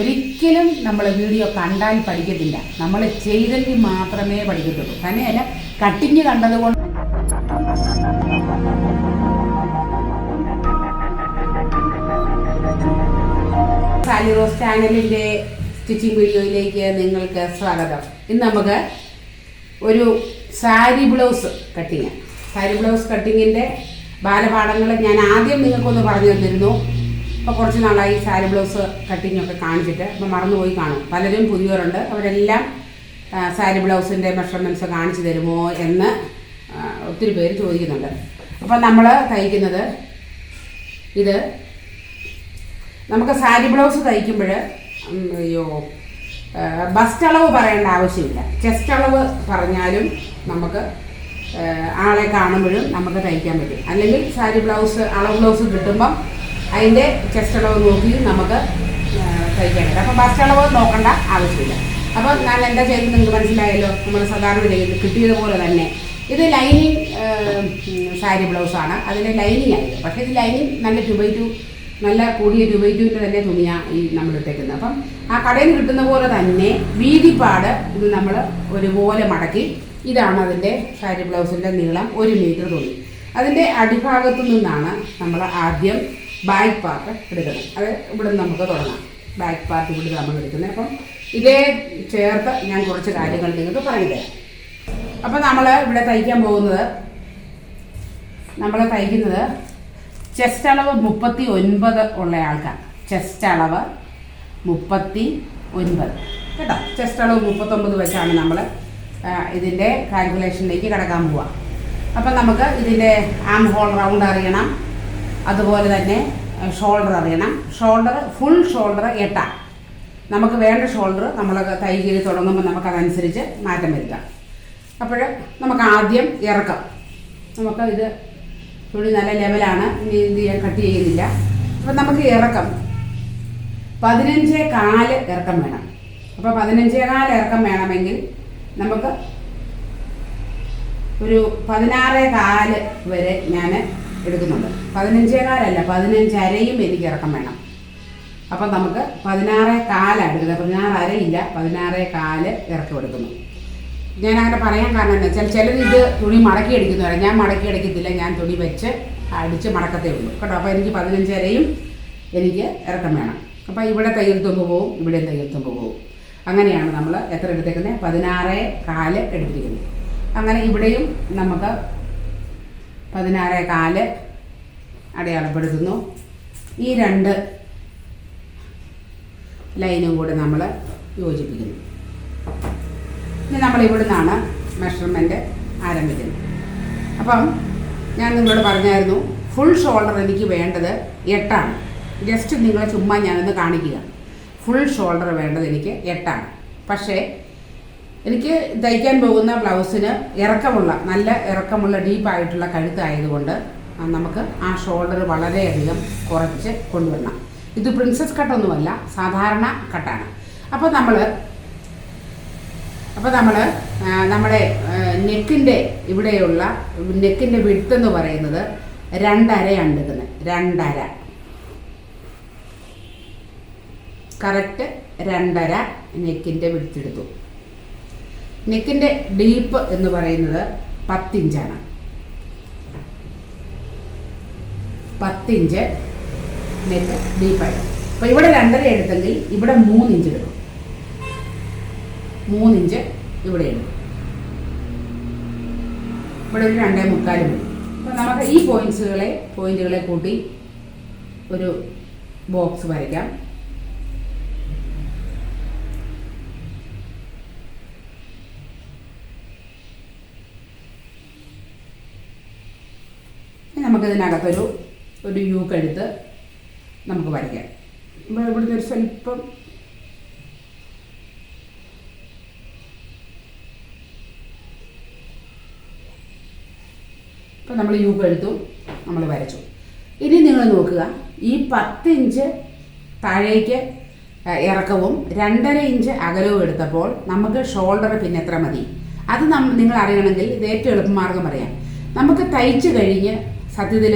ഒരിക്കലും നമ്മൾ വീഡിയോ കണ്ടാൽ പഠിക്കത്തില്ല. നമ്മൾ ചെയ്തെങ്കിൽ മാത്രമേ പഠിക്കത്തുള്ളൂ. തന്നെയല്ല കട്ടിങ് കണ്ടതുകൊണ്ട് സാലി റോസ് ചാനലിന്റെ സ്റ്റിച്ചിങ് വീഡിയോയിലേക്ക് നിങ്ങൾക്ക് സ്വാഗതം. ഇന്ന് നമുക്ക് ഒരു sari blouse cutting. Sari blouse കട്ടിങ്ങിന്റെ ബാലപാഠങ്ങൾ ഞാൻ ആദ്യം നിങ്ങൾക്കൊന്ന് പറഞ്ഞു തന്നിരുന്നു. ഇപ്പോൾ കുറച്ച് നാളായി സാരി ബ്ലൗസ് കട്ടിങ് ഒക്കെ കാണിച്ചിട്ട്. അപ്പോൾ മറന്നുപോയി കാണും. പലരും പുതിയവരുണ്ട്. അവരെല്ലാം സാരി ബ്ലൗസിന്റെ മെഷർമെന്റ്സ് കാണിച്ചു തരുമോ എന്ന് ഒത്തിരി പേര് ചോദിക്കുന്നുണ്ട്. അപ്പോൾ നമ്മൾ തയ്ക്കുന്നത് ഇത്. നമുക്ക് സാരി ബ്ലൗസ് തയ്ക്കുമ്പോൾ അയ്യോ ബസ്റ്റ് അളവ് പറയേണ്ട ആവശ്യമില്ല. ചെസ്റ്റ് അളവ് പറഞ്ഞാലും നമുക്ക് ആളെ കാണുമ്പോഴും നമുക്ക് തയ്ക്കാൻ പറ്റും. അല്ലെങ്കിൽ സാരി ബ്ലൗസ് അളവ് ബ്ലൗസ് കിട്ടുമ്പം അതിന്റെ ചെസ്റ്റ് അളവ് നോക്കി നമുക്ക് അപ്പം അപ്പോൾ ബസ്റ്റ് അളവ് നോക്കേണ്ട ആവശ്യമില്ല. അപ്പോൾ ഞാൻ എന്താ ചെയ്തത് നിങ്ങൾക്ക് മനസ്സിലായല്ലോ? നമ്മൾ സാധാരണ ചെയ്യുന്നത് കിട്ടിയതുപോലെ തന്നെ. ഇത് ലൈനിങ് സാരി ബ്ലൗസാണ് അതിന് ലൈനിങ് ആയിരുന്നു പക്ഷേ ഇത് ലൈനിങ് നല്ല ടു ബൈ ടു നല്ല കൂടിയ ടു ബൈ ടുവിന്റെ തന്നെ തുണിയാണ് ഈ നമ്മൾ ഇട്ടേക്കുന്നത്. അപ്പം ആ കടയിൽ കിട്ടുന്ന പോലെ തന്നെ വീതിപ്പാട് ഇത് നമ്മൾ ഒരുപോലെ മടക്കി ഇതാണ് അതിന്റെ സാരി ബ്ലൗസിന്റെ നീളം ഒരു മീറ്റർ തുണി. അതിന്റെ അടിഭാഗത്തു നിന്നാണ് നമ്മൾ ആദ്യം ബാക്ക് പാർട്ട് എടുക്കുന്നത് അത് ഇവിടെ നിന്ന് നമുക്ക് തുടങ്ങാം. ബാക്ക് പാർട്ട് ഇവിടെ നമ്മൾ എടുക്കുന്നത്. അപ്പം ഇതേ ചേർത്ത് ഞാൻ കുറച്ച് കാര്യങ്ങൾ നിങ്ങൾക്ക് പറഞ്ഞു അപ്പം നമ്മൾ ഇവിടെ തയ്ക്കാൻ പോകുന്നത് നമ്മൾ തയ്ക്കുന്നത് ചെസ്റ്റ് അളവ് മുപ്പത്തി ഒൻപത് ഉള്ള ആൾക്കാർ. ചെസ്റ്റ് അളവ് മുപ്പത്തി ഒൻപത് കേട്ടോ? ചെസ്റ്റ് അളവ് മുപ്പത്തൊമ്പത് വെച്ചാണ് നമ്മൾ ഇതിന്റെ കാൽക്കുലേഷനിലേക്ക് കിടക്കാൻ പോവുക. അപ്പം നമുക്ക് ഇതിന്റെ ആം ഹോൾ റൗണ്ട് അറിയണം. അതുപോലെ തന്നെ ഷോൾഡർ അറിയണം. ഷോൾഡർ ഫുൾ ഷോൾഡർ എട്ടാം. നമുക്ക് വേണ്ട ഷോൾഡർ നമ്മൾ തൈകയിൽ തുടങ്ങുമ്പോൾ നമുക്കതനുസരിച്ച് മാറ്റം വരുത്താം. അപ്പോൾ നമുക്ക് ആദ്യം ഇറക്കം. നമുക്ക് ഇത് തുണി നല്ല ലെവലാണ് ഇനി ഇത് ഞാൻ കട്ട് ചെയ്യുന്നില്ല. അപ്പം നമുക്ക് ഇറക്കം. പതിനഞ്ചേ കാൽ ഇറക്കം വേണം. അപ്പോൾ പതിനഞ്ചേ കാൽ ഇറക്കം വേണമെങ്കിൽ നമുക്ക് ഒരു പതിനാറേ കാൽ വരെ ഞാൻ എടുക്കുന്നുണ്ട്. പതിനഞ്ചേകാലല്ല പതിനഞ്ചരയും എനിക്ക് ഇറക്കം വേണം. അപ്പം നമുക്ക് പതിനാറേ കാലാണ് എടുക്കുന്നത്. പതിനാറ് അരയില്ല പതിനാറേ കാൽ ഇറക്കം എടുക്കുന്നു. ഞാൻ അങ്ങനെ പറയാൻ കാരണം എന്താ വെച്ചാൽ ചിലർ ഇത് തുണി മടക്കി അടിക്കുന്നവരെ ഞാൻ മടക്കി അടിക്കത്തില്ല ഞാൻ തുണി വെച്ച് അടിച്ച് മടക്കത്തേ ഉള്ളൂ. കേട്ടോ അപ്പോൾ എനിക്ക് പതിനഞ്ചരയും എനിക്ക് ഇറക്കം വേണം. അപ്പോൾ ഇവിടെ തയ്യൽത്തുമ്പ് പോവും ഇവിടെ തയ്യൽത്തുമ്പ് പോവും. അങ്ങനെയാണ് നമ്മൾ എത്ര എടുത്തേക്കുന്നത്? പതിനാറ് കാൽ എടുത്തിരിക്കുന്നത്. അങ്ങനെ ഇവിടെയും നമുക്ക് പതിനാറ് കാൽ അടയാളപ്പെടുത്തുന്നു. ഈ രണ്ട് ലൈനും കൂടി നമ്മൾ യോജിപ്പിക്കുന്നു. ഇനി നമ്മൾ ഇവിടുന്നാണ് മെഷർമെന്റ് ആരംഭിക്കുന്നത്. അപ്പം ഞാൻ നിങ്ങളോട് പറഞ്ഞായിരുന്നു ഫുൾ ഷോൾഡർ എനിക്ക് വേണ്ടത് എട്ടാണ്. ജസ്റ്റ് നിങ്ങളെ ചുമ്മാ ഞാനൊന്ന് കാണിക്കുക. ഫുൾ ഷോൾഡർ വേണ്ടത് എനിക്ക് എട്ടാണ്. പക്ഷേ എനിക്ക് തയ്ക്കാൻ പോകുന്ന ബ്ലൗസിന് ഇറക്കമുള്ള നല്ല ഇറക്കമുള്ള ഡീപ്പായിട്ടുള്ള കഴുത്തായതുകൊണ്ട് നമുക്ക് ആ ഷോൾഡർ വളരെയധികം കുറച്ച് കൊണ്ടുവരണം. ഇത് പ്രിൻസസ് കട്ടൊന്നുമല്ല സാധാരണ കട്ടാണ്. അപ്പോൾ നമ്മൾ അപ്പോൾ നമ്മൾ നമ്മുടെ നെക്കിന്റെ ഇവിടെയുള്ള നെക്കിന്റെ വിടുത്ത് എന്ന് പറയുന്നത് രണ്ടരയാണ് എടുക്കുന്നത് രണ്ടര. കറക്റ്റ് രണ്ടര നെക്കിന്റെ വിടുത്തെടുത്തു നെക്കിന്റെ ഡീപ്പ് എന്ന് പറയുന്നത് പത്തിഞ്ചാണ്. പത്തിഞ്ച് നെക്ക് ഡീപ്പായി. അപ്പോൾ ഇവിടെ രണ്ടര എടുത്തെങ്കിൽ ഇവിടെ മൂന്നിഞ്ച് എടുക്കും മൂന്നിഞ്ച് ഇവിടെ എടുക്കും ഇവിടെ ഒരു രണ്ടേ മുക്കാലും അപ്പോൾ നമുക്ക് ഈ പോയിന്റ്സുകളെ പോയിന്റുകളെ കൂട്ടി ഒരു ബോക്സ് വരയ്ക്കാം ഇനി നമുക്കിതിനകത്തൊരു ഒരു യൂക്ക് എടുത്ത് നമുക്ക് വരയ്ക്കാം. ഇപ്പോൾ ഇവിടുന്ന് ഒരു സ്വല്പം ഇപ്പം നമ്മൾ യൂക്ക് എടുത്തു നമ്മൾ വരച്ചു. ഇനി നിങ്ങൾ നോക്കുക ഈ പത്തിഞ്ച് താഴേക്ക് ഇറക്കവും രണ്ടര ഇഞ്ച് അകലവും എടുത്തപ്പോൾ നമുക്ക് ഷോൾഡർ പിന്നെ എത്ര മതി? അത് നമ്മൾ നിങ്ങൾ അറിയണമെങ്കിൽ ഇത് ഏറ്റവും എളുപ്പമാർഗം പറയാം നമുക്ക് തയ്ച്ച് കഴിഞ്ഞ് സത്യത്തിൽ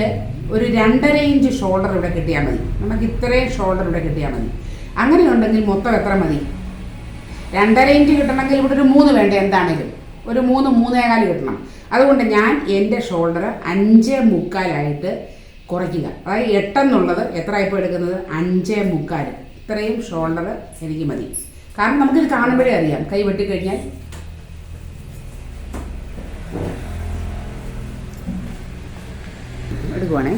ഒരു രണ്ടര ഇഞ്ച് ഷോൾഡർ ഇവിടെ കിട്ടിയാൽ മതി. നമുക്ക് ഇത്രയും ഷോൾഡർ ഇവിടെ കിട്ടിയാൽ മതി. അങ്ങനെ ഉണ്ടെങ്കിൽ മൊത്തം എത്ര മതി? രണ്ടര ഇഞ്ച് കിട്ടണമെങ്കിൽ ഇവിടെ ഒരു മൂന്ന് വേണ്ട എന്താണെങ്കിലും? ഒരു മൂന്ന് മൂന്നേകാൽ കിട്ടണം. അതുകൊണ്ട് ഞാൻ എന്റെ ഷോൾഡർ അഞ്ച് മുക്കാലായിട്ട് കുറയ്ക്കുക. അതായത് എട്ടെന്നുള്ളത് എത്ര ഇപ്പോൾ എടുക്കുന്നത്? അഞ്ച് മുക്കാൽ ഇത്രയും ഷോൾഡർ എനിക്ക് മതി. കാരണം നമുക്കിത് കാണുമ്പോഴേ അറിയാം. കൈ വെട്ടിക്കഴിഞ്ഞാൽ എടുക്കുവാണേ.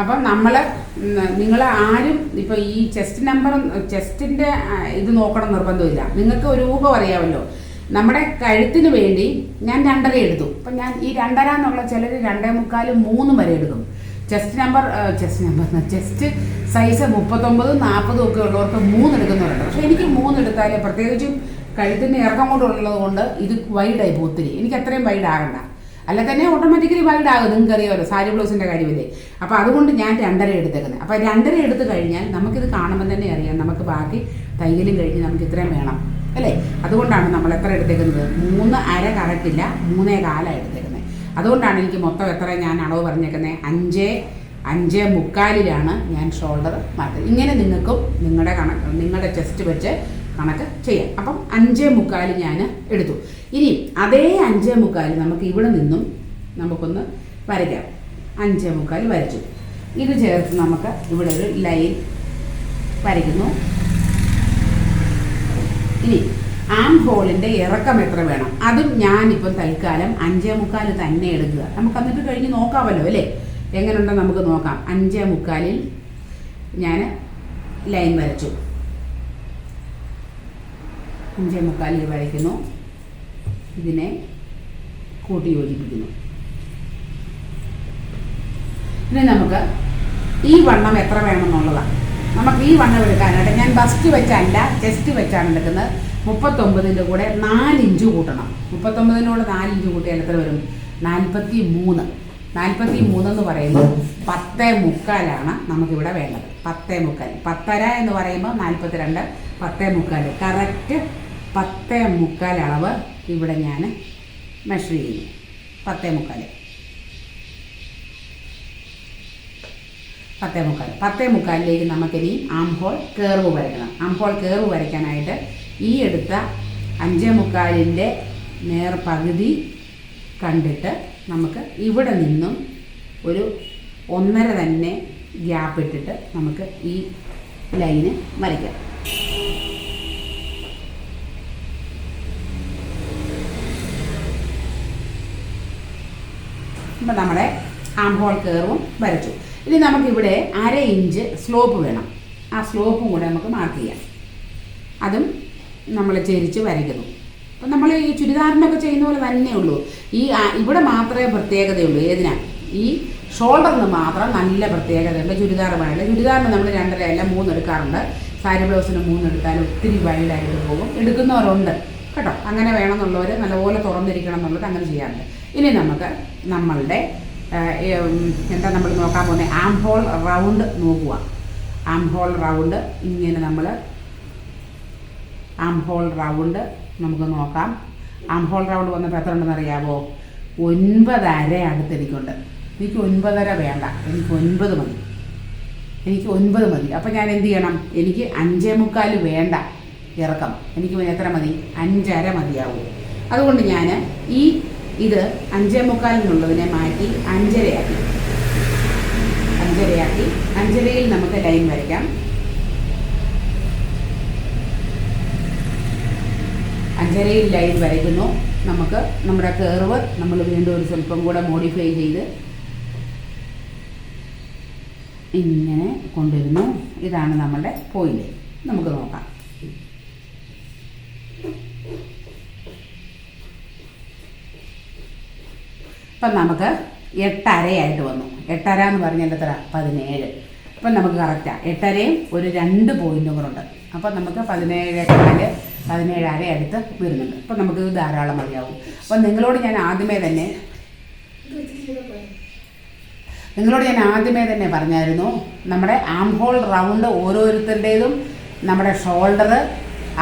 അപ്പം നമ്മൾ നിങ്ങൾ ആരും ഇപ്പോൾ ഈ ചെസ്റ്റ് നമ്പർ ചെസ്റ്റിന്റെ ഇത് നോക്കണം നിർബന്ധമില്ല. നിങ്ങൾക്ക് ഒരു ഊഹം അറിയാമല്ലോ. നമ്മുടെ കഴുത്തിന് വേണ്ടി ഞാൻ രണ്ടര എടുത്തു. അപ്പം ഞാൻ ഈ രണ്ടര എന്നുള്ള ചിലർ രണ്ടേ മുക്കാലും മൂന്നും വരെ എടുക്കും. Chest number chest number chest size മുപ്പത്തൊമ്പതും നാൽപ്പതും ഒക്കെ ഉള്ളവർക്ക് മൂന്ന് എടുക്കുന്നവരുണ്ട്. പക്ഷേ എനിക്ക് മൂന്ന് എടുത്താൽ പ്രത്യേകിച്ചും കഴുത്തിന് ഇറക്കം കൊണ്ടുള്ളത് കൊണ്ട് ഇത് വൈഡായി ഒത്തിരി. എനിക്ക് അത്രയും വൈഡ് ആകണ്ട. അല്ല തന്നെ ഓട്ടോമാറ്റിക്കലി വൈഡ് ആകും. നിങ്ങൾക്ക് അറിയാമല്ലോ സാരി ബ്ലൗസിന്റെ കാര്യമില്ലേ? അപ്പോൾ അതുകൊണ്ട് ഞാൻ രണ്ടര എടുത്തേക്കുന്നത് അപ്പോൾ രണ്ടര എടുത്തു കഴിഞ്ഞാൽ നമുക്കിത് കാണുമ്പോൾ തന്നെ അറിയാം. നമുക്ക് ബാക്കി തയ്യലും കഴിഞ്ഞ് നമുക്ക് ഇത്രയും വേണം. അല്ലേ? അതുകൊണ്ടാണ് നമ്മൾ എത്ര എടുത്തേക്കുന്നത്? മൂന്ന് അര കറക്റ്റില്ല മൂന്നേ കാലാണ് എടുത്തേക്കുന്നത് അതുകൊണ്ടാണ് എനിക്ക് മൊത്തം എത്ര ഞാൻ അളവ് പറഞ്ഞേക്കുന്നത് അഞ്ച് അഞ്ച് മുക്കാലിലാണ് ഞാൻ ഷോൾഡർ മാറ്റുന്നത് ഇങ്ങനെ നിങ്ങൾക്കും നിങ്ങളുടെ കണക്ക് നിങ്ങളുടെ ചെസ്റ്റ് വെച്ച് കണക്ക് ചെയ്യാം. അപ്പം അഞ്ചേ മുക്കാൽ ഞാൻ എടുത്തു. ഇനി അതേ അഞ്ചേ മുക്കാൽ നമുക്ക് ഇവിടെ നിന്നും നമുക്കൊന്ന് വരയ്ക്കാം. അഞ്ചേ മുക്കാൽ വരച്ചു. ഇത് ചേർത്ത് നമുക്ക് ഇവിടെ ഒരു ലൈൻ വരയ്ക്കുന്നു. ഇനി ആം ഹോളിന്റെ ഇറക്കം എത്ര വേണം? അതും ഞാനിപ്പം തൽക്കാലം അഞ്ചേ മുക്കാൽ തന്നെ എടുക്കുക. നമുക്ക് എന്നിട്ട് കഴിഞ്ഞ് നോക്കാമല്ലോ അല്ലേ? എങ്ങനെയുണ്ടെന്ന് നമുക്ക് നോക്കാം. അഞ്ചേ മുക്കാലിൽ ഞാൻ ലൈൻ വരച്ചു. അഞ്ചേ മുക്കാലിൽ വരയ്ക്കുന്നു. ഇതിനെ കൂട്ടി യോജിപ്പിക്കുന്നു. ഇനി നമുക്ക് ഈ വണ്ണം എത്ര വേണമെന്നുള്ളതാണ്. നമുക്ക് ഈ വണ്ണം എടുക്കാനായിട്ട് ഞാൻ ബസ്റ്റ് വെച്ചല്ല ചെസ്റ്റ് വെച്ചാണ് എടുക്കുന്നത്. മുപ്പത്തൊമ്പതിന്റെ കൂടെ നാലിഞ്ച് കൂട്ടണം. മുപ്പത്തൊമ്പതിന്റെ കൂടെ നാലിഞ്ച് കൂട്ടിയാൽ എത്ര വരും? നാൽപ്പത്തി മൂന്ന് നാൽപ്പത്തി മൂന്നെന്ന് പറയുമ്പോൾ പത്തേ മുക്കാലാണ് നമുക്കിവിടെ വേണ്ടത്. പത്തേ മുക്കാൽ. പത്തര എന്ന് പറയുമ്പോൾ നാൽപ്പത്തി രണ്ട് പത്തേ മുക്കാൽ. കറക്റ്റ് പത്തേ മുക്കാൽ അളവ് ഇവിടെ ഞാൻ മെഷർ ചെയ്യുന്നു. പത്തേ മുക്കാൽ പത്തേ മുക്കാൽ പത്തേ മുക്കാലിലേക്ക് നമുക്കിനി ആം ഹോൾ കേർവ് വരയ്ക്കണം. ആം ഹോൾ കേർവ് വരയ്ക്കാനായിട്ട് ഈ എടുത്ത അഞ്ചേ മുക്കാലിന്റെ നേർ പകുതി കണ്ടിട്ട് നമുക്ക് ഇവിടെ നിന്നും ഒരു ഒന്നര തന്നെ ഗ്യാപ്പ് ഇട്ടിട്ട് നമുക്ക് ഈ ലൈന് വരയ്ക്കാം. ഇപ്പം നമ്മുടെ ആം ഹോൾ കയറും വരച്ചു. ഇനി നമുക്കിവിടെ അര ഇഞ്ച് സ്ലോപ്പ് വേണം. ആ സ്ലോപ്പും കൂടെ നമുക്ക് മാർക്ക് ചെയ്യാം. അതും നമ്മൾ ചെരിച്ച് വരയ്ക്കുന്നു. അപ്പം നമ്മൾ ഈ ചുരിദാറിനൊക്കെ ചെയ്യുന്ന പോലെ തന്നെ ഉള്ളൂ. ഈ ഇവിടെ മാത്രമേ പ്രത്യേകതയുള്ളൂ. ഏതിനാ? ഈ ഷോൾഡറിന് മാത്രം നല്ല പ്രത്യേകതയുണ്ട്. ചുരിദാർ വേണ്ട ചുരിദാറിന് നമ്മൾ രണ്ടര അല്ല മൂന്ന് എടുക്കാറുണ്ട്. സാരി ബ്ലൗസിന് മൂന്ന് എടുത്താൽ ഒത്തിരി വൈഡായിട്ട് പോകും. എടുക്കുന്നവരുണ്ട്. കേട്ടോ? അങ്ങനെ വേണമെന്നുള്ളവർ നല്ലപോലെ തുറന്നിരിക്കണം എന്നുള്ളത് അങ്ങനെ ചെയ്യാറുണ്ട്. ഇനി നമുക്ക് നമ്മളുടെ എന്താ നമ്മൾ നോക്കാൻ പോകുന്നത് ആം ഹോൾ റൗണ്ട് നോക്കുക. ആം ഹോൾ റൗണ്ട് ഇങ്ങനെ നമ്മൾ ആം ഹോൾ റൗണ്ട് നമുക്ക് നോക്കാം. ആം ഹോൾ റൗണ്ട് വന്നപ്പോൾ എത്ര ഉണ്ടെന്ന് അറിയാമോ ഒൻപതര അടുത്തെനിക്കുണ്ട് എനിക്ക് ഒൻപതര വേണ്ട. എനിക്ക് ഒൻപത് മതി. എനിക്ക് ഒൻപത് മതി. അപ്പോൾ ഞാൻ എന്ത് ചെയ്യണം? എനിക്ക് അഞ്ചേ മുക്കാൽ വേണ്ട ഇറക്കം. എനിക്ക് എത്ര മതി? അഞ്ചര മതിയാവും. അതുകൊണ്ട് ഞാൻ ഈ ഇത് അഞ്ചേ മുക്കാലിനുള്ളതിനെ മാറ്റി അഞ്ചരയാക്കി. അഞ്ചരയാക്കി. അഞ്ചരയിൽ നമുക്ക് ലൈൻ വരയ്ക്കാം. അഞ്ചരയിൽ ലൈൻ വരയ്ക്കുന്നു. നമുക്ക് നമ്മുടെ കേർവ് നമ്മൾ വീണ്ടും ഒരു സ്വല്പം കൂടെ മോഡിഫൈ ചെയ്ത് ഇങ്ങനെ കൊണ്ടുവരുന്നു. ഇതാണ് നമ്മുടെ പോയിന്റ് നമുക്ക് നോക്കാം. ഇപ്പം നമുക്ക് എട്ടരയായിട്ട് വന്നു. എട്ടര എന്ന് പറഞ്ഞാൽ എത്ര പതിനേഴ്. ഇപ്പം നമുക്ക് കറക്റ്റാണ് എട്ടരയും ഒരു രണ്ട് പോയിന്റും കൂടെ ഉണ്ട്. അപ്പം നമുക്ക് പതിനേഴ് കാൽ പതിനേഴര അടുത്ത് വരുന്നുണ്ട്. അപ്പം നമുക്ക് ധാരാളം മതിയാവും. അപ്പം നിങ്ങളോട് ഞാൻ ആദ്യമേ തന്നെ നിങ്ങളോട് ഞാൻ ആദ്യമേ തന്നെ പറഞ്ഞായിരുന്നു നമ്മുടെ ആം ഹോൾ റൗണ്ട് ഓരോരുത്തരുടേതും നമ്മുടെ ഷോൾഡർ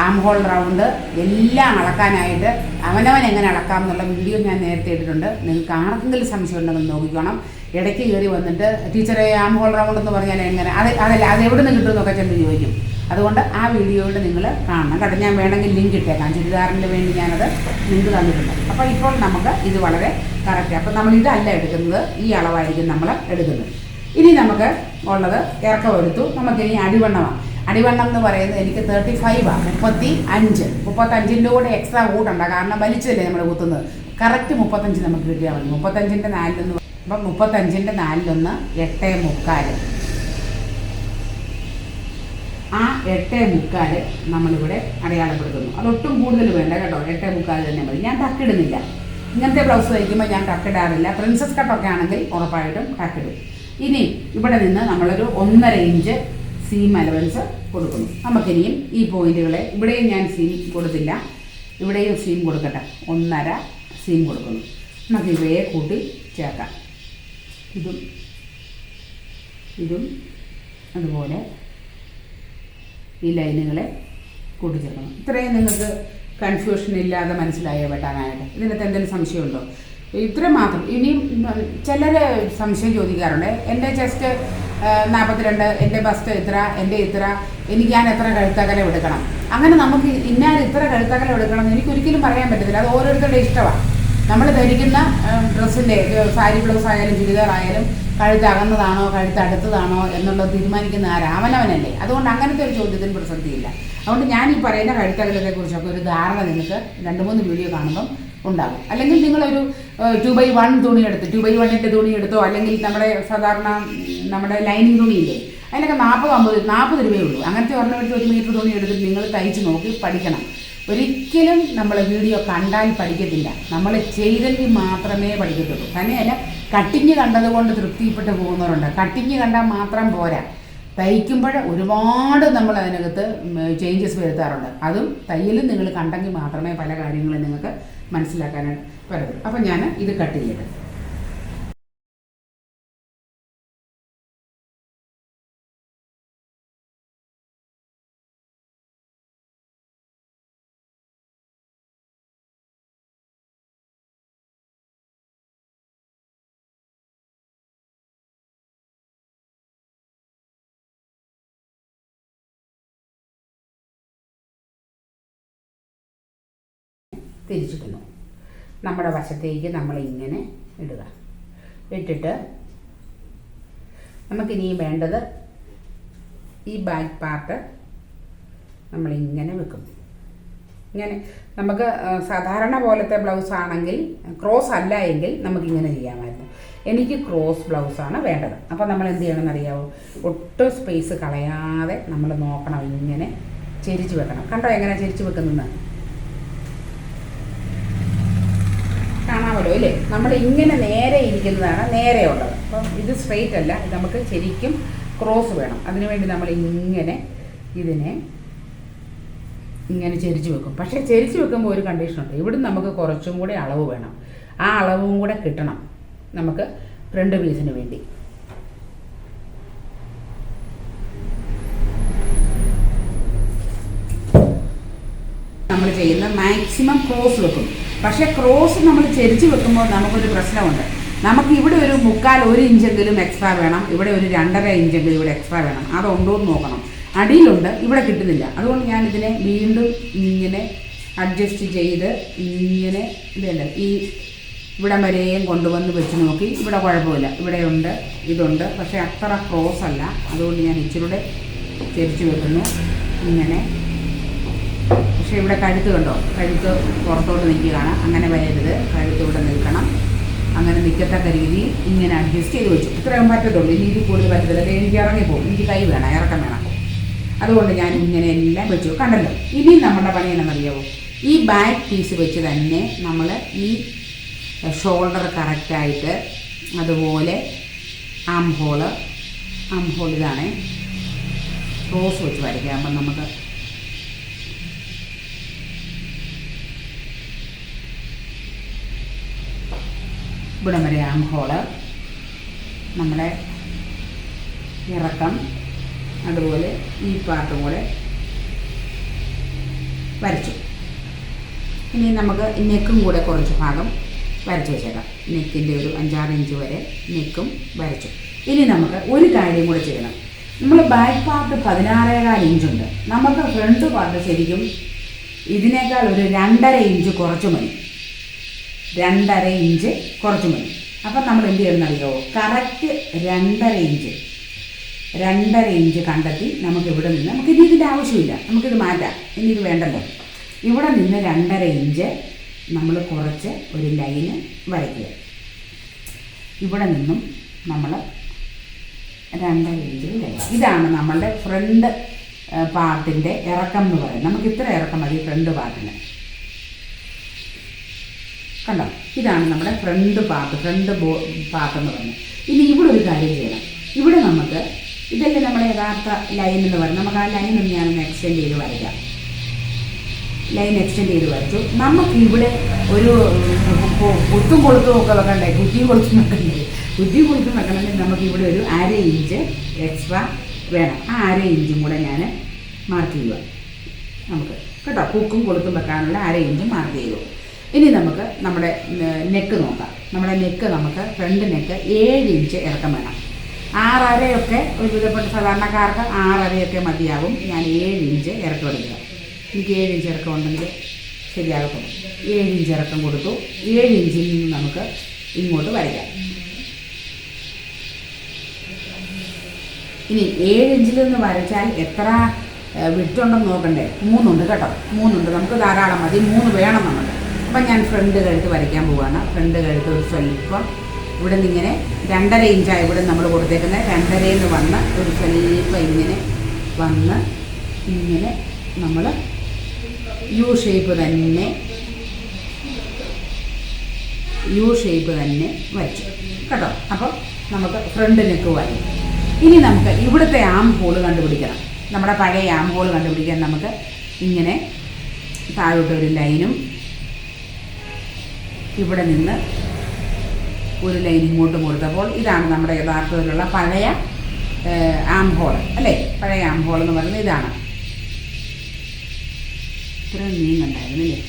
ആം ഹോൾ റൗണ്ട് എല്ലാം അളക്കാനായിട്ട് അവനവൻ എങ്ങനെ അളക്കാം എന്നുള്ള വീഡിയോ ഞാൻ നേരത്തെ ഇട്ടിട്ടുണ്ട്. നിങ്ങൾക്ക് ആർക്കെങ്കിലും സംശയം ഉണ്ടെന്ന് നോക്കിക്കോണം. ഇടയ്ക്ക് കയറി വന്നിട്ട് ടീച്ചറെ ആം ഹോൾ റൗണ്ട് എന്ന് പറഞ്ഞാൽ എങ്ങനെ? അത് അതല്ല അത് എവിടെ നിന്ന് കിട്ടുമെന്നൊക്കെ ചെന്ന് ചോദിക്കും. അതുകൊണ്ട് ആ വീഡിയോയിൽ നിങ്ങൾ കാണണം കേട്ടോ. ഞാൻ വേണമെങ്കിൽ ലിങ്ക് ഇട്ടേക്കാം. ചുരിദാറിന് വേണ്ടി ഞാനത് ലിങ്ക് തന്നിട്ടുണ്ട്. അപ്പോൾ ഇപ്പോൾ നമുക്ക് ഇത് വളരെ കറക്റ്റ് അപ്പോൾ നമ്മൾ ഇതല്ല എടുക്കുന്നത്. ഈ അളവായിരിക്കും നമ്മൾ എടുക്കുന്നത്. ഇനി നമുക്ക് ഉള്ളത് ഇറക്കം എടുത്തു നമുക്കിനി അടിവണ്ണമാണ് അടിവണ്ണം എന്ന് പറയുന്നത് എനിക്ക് തേർട്ടി ഫൈവ് ആണ്. മുപ്പത്തി അഞ്ച്. മുപ്പത്തഞ്ചിന്റെ കൂടെ എക്സ്ട്രാ കൂട്ടണ്ട. കാരണം വലിച്ചല്ലേ നമ്മൾ കുത്തുന്നത്. കറക്റ്റ് മുപ്പത്തഞ്ച് നമുക്ക് കിട്ടിയാൽ മതി. മുപ്പത്തഞ്ചിന്റെ നാലിലൊന്ന് അപ്പം മുപ്പത്തഞ്ചിന്റെ നാലിലൊന്ന് എട്ട് മുക്കാൽ ആ എട്ട് മുക്കാൽ നമ്മളിവിടെ അടയാളപ്പെടുത്തുന്നു. അതൊട്ടും കൂടുതൽ വേണ്ട കേട്ടോ. എട്ട് മുക്കാൽ തന്നെ മതി. ഞാൻ ടക്കിടുന്നില്ല ഇങ്ങനത്തെ ബ്ലൗസ് തയ്ക്കുമ്പോൾ ഞാൻ ടക്കിടാറില്ല പ്രിൻസസ് കട്ടൊക്കെ ആണെങ്കിൽ ഉറപ്പായിട്ടും ടക്കിടും ഇനി ഇവിടെ നിന്ന് നമ്മളൊരു ഒന്നര ഇഞ്ച് സീം അലവൻസ് കൊടുക്കുന്നു. നമുക്കിനിയും ഈ പോയിന്റുകളെ ഇവിടെയും ഞാൻ സീം കൊടുത്തില്ല. ഇവിടെയും സീം കൊടുക്കട്ടെ ഒന്നര സീം കൊടുക്കുന്നു. നമുക്ക് ഇവയെ കൂട്ടി ചേർക്കാം. ഇതും ഇതും അതുപോലെ ഈ ലൈനുകളെ കൂട്ടിച്ചേർക്കണം ഇത്രയും നിങ്ങൾക്ക് കൺഫ്യൂഷൻ ഇല്ലാതെ മനസ്സിലായോ വെട്ടാനായിട്ട് ഇതിനകത്ത് എന്തെങ്കിലും സംശയമുണ്ടോ? ഇത്ര മാത്രം. ഇനിയും ചിലർ സംശയം ചോദിക്കാറുണ്ട്. എന്റെ ചെസ്റ്റ് നാൽപ്പത്തിരണ്ട് എന്റെ ബസ് ഇത്ര എന്റെ ഇത്ര എനിക്ക് ഞാൻ എത്ര കഴുത്തകലം എടുക്കണം. അങ്ങനെ നമുക്ക് ഇന്നാൽ ഇത്ര കഴുത്തകലം എടുക്കണം എന്ന് എനിക്കൊരിക്കലും പറയാൻ പറ്റത്തില്ല. അത് ഓരോരുത്തരുടെ ഇഷ്ടമാണ്. നമ്മൾ ധരിക്കുന്ന ഡ്രസ്സിന്റെ സാരി ബ്ലൗസ് ആയാലും ചുരിദാർ ആയാലും കഴുത്ത് അകന്നതാണോ കഴുത്ത് അടുത്തതാണോ എന്നുള്ളത് തീരുമാനിക്കുന്ന ആരാമനവനല്ലേ അതുകൊണ്ട് അങ്ങനത്തെ ഒരു ചോദ്യത്തിന് പ്രസക്തിയില്ല. അതുകൊണ്ട് ഞാൻ ഈ പറയുന്ന കഴുത്തകലത്തെ കുറിച്ചൊക്കെ ഒരു ധാരണ നിങ്ങൾക്ക് രണ്ട് മൂന്ന് വീഡിയോ കാണുമ്പം ഉണ്ടാകും. അല്ലെങ്കിൽ നിങ്ങളൊരു ടു ബൈ വൺ തുണി എടുത്ത് ടു ബൈ വണ്ണിന്റെ തുണി എടുത്തോ അല്ലെങ്കിൽ നമ്മുടെ സാധാരണ നമ്മുടെ ലൈനിങ് തുണിയില്ലേ? അതിനൊക്കെ നാൽപ്പത് അമ്പത് നാൽപ്പത് രൂപയേ ഉള്ളൂ. അങ്ങനത്തെ ഒരെണ്ണം ഒരു മീറ്റർ തുണി എടുത്തിട്ട് നിങ്ങൾ തയ്ച്ച് നോക്കി പഠിക്കണം. ഒരിക്കലും നമ്മൾ വീഡിയോ കണ്ടാൽ പഠിക്കത്തില്ല. നമ്മൾ ചെയ്തെങ്കിൽ മാത്രമേ പഠിക്കത്തുള്ളൂ. തന്നെയല്ല കട്ടിങ് കണ്ടതുകൊണ്ട് തൃപ്തിപ്പെട്ട് പോകുന്നവരുണ്ട്. കട്ടിങ് കണ്ടാൽ മാത്രം പോരാ. തയ്ക്കുമ്പോൾ ഒരുപാട് നമ്മൾ അതിനകത്ത് ചേഞ്ചസ് വരുത്താറുണ്ട്. അതും തയ്യലും നിങ്ങൾ കണ്ടെങ്കിൽ മാത്രമേ പല കാര്യങ്ങളും നിങ്ങൾക്ക് മനസ്സിലാക്കാനായിട്ട് പറ്റത്തുള്ളൂ. അപ്പം ഞാൻ ഇത് കട്ട് ചെയ്യട്ടെ. തിരിച്ചിടുന്നു നമ്മുടെ വശത്തേക്ക് നമ്മൾ ഇങ്ങനെ ഇടുക. ഇട്ടിട്ട് നമുക്കിനി വേണ്ടത് ഈ ബാക്ക് പാർട്ട് നമ്മൾ ഇങ്ങനെ വെക്കും. ഇങ്ങനെ നമുക്ക് സാധാരണ പോലത്തെ ബ്ലൗസ് ആണെങ്കിൽ ക്രോസ് അല്ല എങ്കിൽ നമുക്കിങ്ങനെ ചെയ്യാമായിരുന്നു. എനിക്ക് ക്രോസ് ബ്ലൗസാണ് വേണ്ടത്. അപ്പോൾ നമ്മൾ എന്ത് ചെയ്യണമെന്ന് അറിയാവോ? ഒട്ടും സ്പേസ് കളയാതെ നമ്മൾ നോക്കണം ഇങ്ങനെ ചെരിച്ച് വെക്കണം. കണ്ടോ എങ്ങനെ ചെരിച്ച് വെക്കുന്നതെന്ന് ഇല്ലേ നമ്മൾ ഇങ്ങനെ നേരെ ഇരിക്കുന്നതാണ് നേരെ ഉള്ളത് അപ്പം ഇത് സ്ട്രെയിറ്റ് അല്ല നമുക്ക് ശരിക്കും ക്രോസ് വേണം. അതിനുവേണ്ടി നമ്മൾ ഇങ്ങനെ ഇതിനെ ഇങ്ങനെ ചെരിച്ച് വെക്കും. പക്ഷേ ചെരിച്ച് വെക്കുമ്പോൾ ഒരു കണ്ടീഷനുണ്ട് ഇവിടുന്ന് നമുക്ക് കുറച്ചും കൂടി അളവ് വേണം. ആ അളവും കൂടെ കിട്ടണം നമുക്ക് ഫ്രണ്ട് പീസിന് വേണ്ടി. നമ്മൾ ചെയ്യുന്ന മാക്സിമം ക്രോസ് വെക്കും. പക്ഷേ ക്രോസ് നമ്മൾ ചെരിച്ച് വെക്കുമ്പോൾ നമുക്കൊരു പ്രശ്നമുണ്ട്. നമുക്ക് ഇവിടെ ഒരു മുക്കാൽ ഒരു ഇഞ്ചെങ്കിലും എക്സ്ട്രാ വേണം. ഇവിടെ ഒരു രണ്ടര ഇഞ്ചെങ്കിലും ഇവിടെ എക്സ്ട്രാ വേണം. അതുണ്ടോ എന്ന് നോക്കണം. അടിയിലുണ്ട്. ഇവിടെ കിട്ടുന്നില്ല. അതുകൊണ്ട് ഞാൻ ഇതിനെ വീണ്ടും ഇങ്ങനെ അഡ്ജസ്റ്റ് ചെയ്ത് ഇങ്ങനെ ഇതല്ല? ഈ ഇവിടെ വരെയും കൊണ്ടുവന്ന് വെച്ച് നോക്കി. ഇവിടെ കുഴപ്പമില്ല. ഇവിടെയുണ്ട് ഇതുണ്ട്. പക്ഷേ അത്ര ക്രോസ് അല്ല. അതുകൊണ്ട് ഞാൻ ഇച്ചിരൂടെ തിരിച്ചു വെക്കുന്നു. ഇങ്ങനെ. പക്ഷേ ഇവിടെ കഴുത്ത് കണ്ടോ? കഴുത്ത് പുറത്തോട്ട് നിൽക്കുകയാണ്. അങ്ങനെ വരരുത്. കഴുത്ത് ഇവിടെ നിൽക്കണം. അങ്ങനെ നിൽക്കത്തക്ക രീതിയിൽ ഇങ്ങനെ അഡ്ജസ്റ്റ് ചെയ്ത് വെച്ചു. ഇത്രയും പറ്റത്തുള്ളൂ. ഇനി ഇത് കൂടുതൽ പറ്റത്തില്ല. അല്ലെങ്കിൽ എനിക്ക് ഇറങ്ങിപ്പോകും എനിക്ക് കൈ വേണം. ഇറക്കം വേണം. അതുകൊണ്ട് ഞാൻ ഇങ്ങനെ എല്ലാം വെച്ചു. കണ്ടല്ലോ? ഇനി നമ്മുടെ പണി എന്നറിയാവോ ഈ ബാക്ക് പീസ് വെച്ച് തന്നെ നമ്മൾ ഈ ഷോൾഡർ കറക്റ്റായിട്ട് അതുപോലെ ആം ഹോൾ ആം ഹോൾ ഇതാണ്. റോസ് വെച്ച് വരയ്ക്കാം. അപ്പം നമുക്ക് ആം ഹോൾ. നമ്മുടെ ഇറക്കം അതുപോലെ ഈ പാർട്ടും കൂടെ വരച്ചു. ഇനി നമുക്ക് നെക്കും കൂടെ കുറച്ച് ഭാഗം വരച്ചു വെച്ചേക്കാം. നെക്കിന്റെ ഒരു അഞ്ചാറ് ഇഞ്ച് വരെ നെക്കും വരച്ചു. ഇനി നമുക്ക് ഒരു കാര്യം കൂടെ ചെയ്യണം. നമ്മൾ ബാക്ക് പാർട്ട് പതിനാറേകാൽ ഇഞ്ചുണ്ട്. നമുക്ക് ഫ്രണ്ട് പാർട്ട് ശരിക്കും ഇതിനേക്കാൾ ഒരു രണ്ടര ഇഞ്ച് കുറച്ച് മതി. രണ്ടര ഇഞ്ച് കുറച്ച് മതി. അപ്പം നമ്മൾ എന്ത് ചെയ്യണം ചെയ്യണമെന്നറിയോ കറക്റ്റ് രണ്ടര ഇഞ്ച്. രണ്ടര ഇഞ്ച് കണ്ടെത്തി നമുക്ക് ഇവിടെ നിന്ന് നമുക്ക് ഇനി ഇതിന്റെ ആവശ്യമില്ല. നമുക്കിത് മാറ്റാം. ഇനി ഇത് വേണ്ടല്ലോ. ഇവിടെ നിന്ന് രണ്ടര ഇഞ്ച് നമ്മൾ കുറച്ച് ഒരു ലൈന് വരയ്ക്കുക. ഇവിടെ നിന്നും നമ്മൾ രണ്ടര ഇഞ്ച് ലൈൻ. ഇതാണ് നമ്മളുടെ ഫ്രണ്ട് പാർട്ടിന്റെ ഇറക്കം എന്ന് പറയുന്നത്. നമുക്ക് ഇത്ര ഇറക്കം മതി ഫ്രണ്ട് പാർട്ടിന്. കണ്ടോ? ഇതാണ് നമ്മുടെ ഫ്രണ്ട് പാർട്ട് ഫ്രണ്ട് ബോ പാർട്ട് എന്ന് പറഞ്ഞത് ഇനി ഇവിടെ ഒരു കാര്യം ചെയ്യണം. ഇവിടെ നമുക്ക് ഇതല്ലേ നമ്മുടെ യഥാർത്ഥ ലൈൻ എന്ന് പറയുന്നത് നമുക്ക് ആ ലൈൻ ഒന്ന് ഞാനൊന്ന് എക്സ്റ്റെൻഡ് ചെയ്ത് വരയ്ക്കാം. ലൈൻ എക്സ്റ്റെൻഡ് ചെയ്ത് വരച്ചു. നമുക്ക് ഇവിടെ ഒരു കുത്തും കൊളുത്തും ഒക്കെ വെക്കണ്ടേ? കുറ്റിയും കൊളുത്തും വെക്കണ്ടേ? കുറ്റിയും കൊളുത്തും വെക്കണമെങ്കിൽ നമുക്ക് ഇവിടെ ഒരു അര ഇഞ്ച് എക്സ്ട്രാ വേണം. ആ അര ഇഞ്ചും കൂടെ ഞാൻ മാർക്ക് ചെയ്യുക. നമുക്ക്. കേട്ടോ? കുക്കും കൊളുത്തും വെക്കാനുള്ള അര ഇഞ്ച് മാർക്ക് ചെയ്തു ഇനി നമുക്ക് നമ്മുടെ നെക്ക് നോക്കാം. നമ്മുടെ നെക്ക് നമുക്ക് ഫ്രണ്ട് നെക്ക് ഏഴ് ഇഞ്ച് ഇറക്കം വേണം. ആറരയൊക്കെ ഒരു വിധപ്പെട്ട സാധാരണക്കാർക്ക് ആറരയൊക്കെ മതിയാകും ഞാൻ ഏഴ് ഇഞ്ച് ഇറക്കം എടുക്കുക. എനിക്ക് ഏഴ് ഇഞ്ച് ഇറക്കം ഉണ്ടെങ്കിൽ ശരിയാകത്തുള്ളൂ. ഏഴ് ഇഞ്ച് ഇറക്കം കൊടുത്തു. ഏഴ് ഇഞ്ചിൽ നിന്ന് നമുക്ക് ഇങ്ങോട്ട് വരയ്ക്കാം. ഇനി ഏഴ് ഇഞ്ചിൽ നിന്ന് വരച്ചാൽ എത്ര വിട്ടുണ്ടെന്ന് നോക്കണ്ടേ? മൂന്നുണ്ട് കേട്ടോ. മൂന്നുണ്ട്. നമുക്ക് ധാരാളം മതി. മൂന്ന് വേണം നമുക്ക്. അപ്പം ഞാൻ ഫ്രണ്ട് കഴുത്ത് വരയ്ക്കാൻ പോവുകയാണ് ഫ്രണ്ട് കഴുത്ത് ഒരു സ്വല്പം ഇവിടെ നിന്ന് ഇങ്ങനെ രണ്ടര ഇഞ്ചായി ഇവിടെ നമ്മൾ കൊടുത്തേക്കുന്നത്. രണ്ടരയിൽ നിന്ന് വന്ന് ഒരു സ്വല്പം ഇങ്ങനെ വന്ന് ഇങ്ങനെ നമ്മൾ യു ഷേപ്പ് തന്നെ യു ഷേപ്പ് തന്നെ വരച്ചു. കേട്ടോ? അപ്പം നമുക്ക് ഫ്രണ്ട് നെക്ക് വരും ഇനി നമുക്ക് ഇവിടുത്തെ ആം ഹോൾ കണ്ടുപിടിക്കണം. നമ്മുടെ പഴയ ആം ഹോൾ കണ്ടുപിടിക്കാൻ നമുക്ക് ഇങ്ങനെ താഴോട്ട് ഒരു ലൈനും ഇവിടെ നിന്ന് ഒരു ലൈൻ ഇങ്ങോട്ട് കൊടുത്തപ്പോൾ ഇതാണ് നമ്മുടെ യഥാർത്ഥത്തിലുള്ള പഴയ ആംഹോൾ അല്ലേ? പഴയ ആംഹോൾ എന്ന് പറയുന്നത് ഇതാണ്. ഇത്രയും നീങ്ങണ്ടായിരുന്നില്ലേ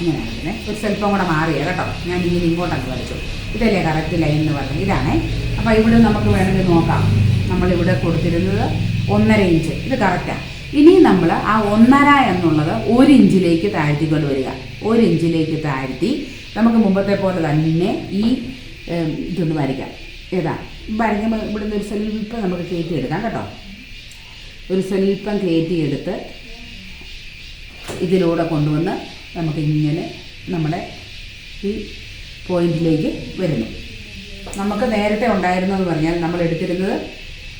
ഇങ്ങനെയാണല്ലേ ഒരു സ്വല്പം കൂടെ മാറിയാ കേട്ടോ. ഞാൻ ഇങ്ങനെ ഇങ്ങോട്ടങ്ങ് വരച്ചു. ഇതല്ലേ കറക്റ്റ് ലൈൻ എന്ന് പറഞ്ഞത്? ഇതാണേ. അപ്പോൾ ഇവിടെ നമുക്ക് വേണമെങ്കിൽ നോക്കാം. നമ്മളിവിടെ കൊടുത്തിരുന്നത് ഒന്നര ഇഞ്ച്. ഇത് കറക്റ്റാണ് ഇനി നമ്മൾ ആ ഒന്നര എന്നുള്ളത് ഒരു ഇഞ്ചിലേക്ക് താഴ്ത്തിക്കൊണ്ട് വരിക. ഒരു ഇഞ്ചിലേക്ക് താഴ്ത്തി നമുക്ക് മുമ്പത്തെ പോലെ തന്നെ ഈ ഇതൊന്ന് വരയ്ക്കാം. ഏതാ? വരയ്ക്കുമ്പോൾ ഇവിടുന്ന് ഒരു സ്വൽപ്പം നമുക്ക് കയറ്റി എടുക്കാം കേട്ടോ. ഒരു സ്വല്പം കയറ്റിയെടുത്ത് ഇതിലൂടെ കൊണ്ടുവന്ന് നമുക്ക് ഇങ്ങനെ നമ്മുടെ ഈ പോയിന്റിലേക്ക് വരുന്നു. നമുക്ക് നേരത്തെ ഉണ്ടായിരുന്നതെന്ന് പറഞ്ഞാൽ നമ്മൾ എടുത്തിരുന്നത്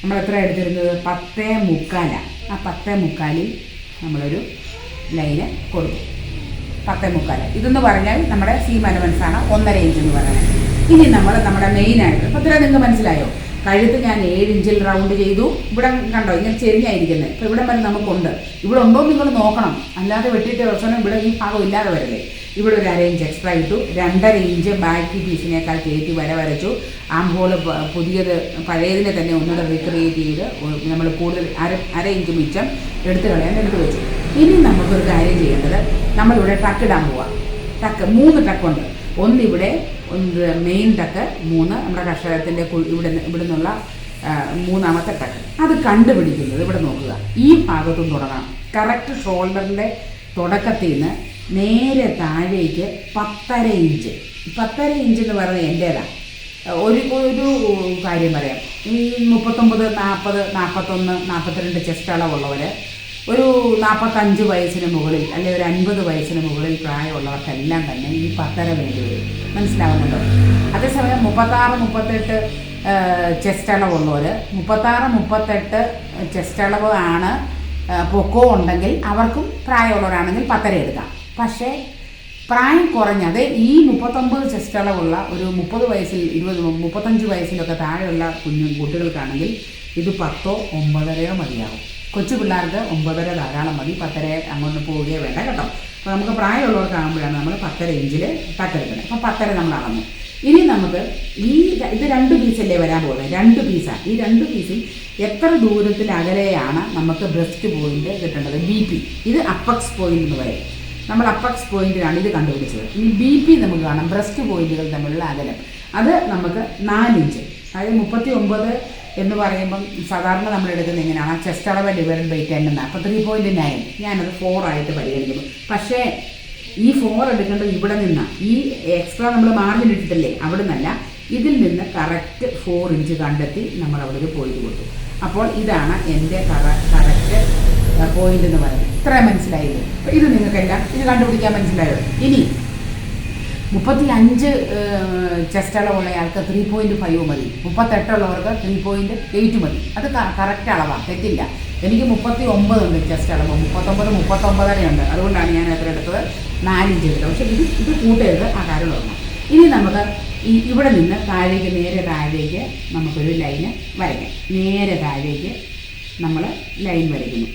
നമ്മൾ എത്ര എടുത്തിരുന്നത്? പത്തേ മുക്കാലാണ് ആ പത്തേ മുക്കാലിൽ നമ്മളൊരു ലൈന് കൊടുക്കും. പത്തേ മുക്കാൽ ഇതെന്ന് പറഞ്ഞാൽ നമ്മുടെ സി മനമനസ്സാണ് ഒന്നര ഇഞ്ച് എന്ന് പറയുന്നത് ഇനി നമ്മൾ നമ്മുടെ മെയിനായിട്ട് ഇപ്പം ഇത്ര നിങ്ങൾക്ക് മനസ്സിലായോ? കഴുത്ത് ഞാൻ ഏഴ് ഇഞ്ചിൽ റൗണ്ട് ചെയ്തു. ഇവിടെ കണ്ടോ? ഇങ്ങനെ ചെരിഞ്ഞായിരിക്കുന്നത്. ഇപ്പം ഇവിടെ വരെ നമുക്കുണ്ട്. ഇവിടെ ഉണ്ടോ നിങ്ങൾ നോക്കണം. അല്ലാതെ വെട്ടിയിട്ട് അവസാനം ഇവിടെ ഈ ഭാഗം ഇല്ലാതെ വരല്ലേ? ഇവിടെ ഒരു അര ഇഞ്ച് എക്സ്ട്രാ ഇട്ടു. രണ്ടര ഇഞ്ച് ബാക്കി പീസിനേക്കാൾ കയറ്റി വര വരച്ചു. ആം ഹോൾ പുതിയത് പഴയതിനെ തന്നെ ഒന്നുകൂടെ റീക്രിയേറ്റ് ചെയ്ത് നമ്മൾ കൂടുതൽ അര അര ഇഞ്ച് മിച്ചം എടുത്തു കളയാൻ എടുത്തു വെച്ചു. ഇനി നമുക്കൊരു കാര്യം ചെയ്യേണ്ടത് നമ്മളിവിടെ ടക്കിടാൻ പോവാം. ടക്ക് മൂന്ന് ടക്കുണ്ട് ഒന്നിവിടെ ഒന്ന് മെയിൻ ടക്ക് മൂന്ന് നമ്മുടെ കർഷകത്തിന്റെ ഇവിടെ ഇവിടെ നിന്നുള്ള മൂന്നാമത്തെ ടക്ക് അത് കണ്ടുപിടിക്കുന്നത് ഇവിടെ നോക്കുക. ഈ ഭാഗത്തും തുടങ്ങണം കറക്റ്റ് ഷോൾഡറിന്റെ തുടക്കത്തിൽ നിന്ന് നേരെ താഴേക്ക് പത്തര ഇഞ്ച്. പത്തര ഇഞ്ച് എന്ന് പറയുന്നത് എന്റേതാണ് ഒരു ഒരു കാര്യം പറയാം. ഈ മുപ്പത്തൊമ്പത് നാൽപ്പത് നാൽപ്പത്തൊന്ന് നാൽപ്പത്തിരണ്ട് ചെസ്റ്റ് അളവുള്ളവർ ഒരു നാൽപ്പത്തഞ്ച് വയസ്സിന് മുകളിൽ അല്ലെങ്കിൽ ഒരു അൻപത് വയസ്സിന് മുകളിൽ പ്രായമുള്ളവർക്കെല്ലാം തന്നെ ഈ പത്തര വേണ്ടി വരും. മനസ്സിലാവുന്നുണ്ടോ? അതേസമയം മുപ്പത്താറ് മുപ്പത്തെട്ട് ചെസ്റ്റ് അളവുള്ളവർ മുപ്പത്താറ് മുപ്പത്തെട്ട് ചെസ്റ്റ് അളവ് ആണ് പൊക്കോ ഉണ്ടെങ്കിൽ അവർക്കും പ്രായമുള്ളവരാണെങ്കിൽ പത്തര എടുക്കാം. പക്ഷേ പ്രായം കുറഞ്ഞ അതെ ഈ മുപ്പത്തൊമ്പത് ചെസ്റ്റ് അളവുള്ള ഒരു മുപ്പത് വയസ്സിൽ ഇരുപത് മുപ്പത്തഞ്ച് വയസ്സിലൊക്കെ താഴെയുള്ള കുഞ്ഞു കുട്ടികൾക്കാണെങ്കിൽ ഇത് പത്തോ ഒമ്പതരയോ മതിയാവും. കൊച്ചു പിള്ളേർക്ക് ഒമ്പതര ധാരാളം മതി. പത്തര അങ്ങോട്ട് പോവുകയോ വേണ്ട കേട്ടോ. അപ്പോൾ നമുക്ക് പ്രായമുള്ളവർക്കാകുമ്പോഴാണ് നമ്മൾ പത്തര ഇഞ്ചിൽ തട്ടെടുക്കുന്നത്. അപ്പോൾ പത്തര നമ്മൾ അളന്നു. ഇനി നമുക്ക് ഈ ഇത് രണ്ട് പീസല്ലേ വരാൻ പോകുന്നത്? രണ്ട് പീസാണ് ഈ രണ്ട് പീസിൽ എത്ര ദൂരത്തിൽ അകലെയാണ് നമുക്ക് ബ്രസ്റ്റ് പോയിന്റ് കിട്ടേണ്ടത്? ബി പി ഇത് അപ്പക്സ് പോയിന്റ് എന്ന് പറയും. നമ്മൾ അപ്പക്സ് പോയിന്റിലാണ് ഇത് കണ്ടുപിടിച്ചത്. ഇനി ബി പി നമുക്ക് കാണാം. ബ്രസ്റ്റ് പോയിന്റുകൾ തമ്മിലുള്ള അകലം. അത് നമുക്ക് നാലിഞ്ച് അതായത് മുപ്പത്തി ഒമ്പത് എന്ന് പറയുമ്പം സാധാരണ നമ്മൾ എടുക്കുന്നത് എങ്ങനെയാണ് ചെസ്റ്റ് അളവ് ഡിവൈഡ് ബൈ ടെൻ എന്നാണ്. അപ്പോൾ ത്രീ പോയിന്റ് നയൻ ഞാനത് ഫോർ ആയിട്ട് പരിഗണിക്കുന്നു. പക്ഷേ ഈ ഫോർ എടുക്കേണ്ടത് ഇവിടെ നിന്നാണ് ഈ എക്സ്ട്രാ നമ്മൾ മാർജിൻ ഇട്ടിട്ടില്ലേ? അവിടെ നിന്നല്ല ഇതിൽ നിന്ന് കറക്റ്റ് ഫോർ ഇഞ്ച് കണ്ടെത്തി നമ്മൾ അവിടെ ഒരു പോയിന്റ് കൊടുത്തു. അപ്പോൾ ഇതാണ് എന്റെ കറ കറക്റ്റ് പോയിന്റ് എന്ന് പറയുന്നത്. ഇത്ര മനസ്സിലായില്ലേ? അപ്പം ഇത് നിങ്ങൾക്കെല്ലാം ഇത് കണ്ടുപിടിക്കാൻ മനസ്സിലായോ? ഇനി മുപ്പത്തി അഞ്ച് ചെസ്റ്റ് അളവുള്ള ആൾക്ക് ത്രീ പോയിന്റ് ഫൈവ് മതി. മുപ്പത്തെട്ടുള്ളവർക്ക് ത്രീ പോയിന്റ് എയ്റ്റ് മതി. അത് കറക്റ്റ് അളവാണ് തെറ്റില്ല. എനിക്ക് മുപ്പത്തി ഒമ്പതുണ്ട് ചെസ്റ്റ് അളവ്. മുപ്പത്തൊമ്പത് മുപ്പത്തൊമ്പതരയുണ്ട്. അതുകൊണ്ടാണ് ഞാൻ എത്ര എടുത്തത് നാലിഞ്ച് എടുത്തത്. പക്ഷേ ഇത് ഇത് കൂട്ടരുത്. ആ കാര്യം ഓർമ്മ. ഇനി നമുക്ക് ഈ ഇവിടെ നിന്ന് താഴേക്ക് നേരെ താഴേക്ക് നമുക്കൊരു ലൈന് വരയ്ക്കാം. നേരെ താഴേക്ക് നമ്മൾ ലൈൻ വരയ്ക്കുന്നു.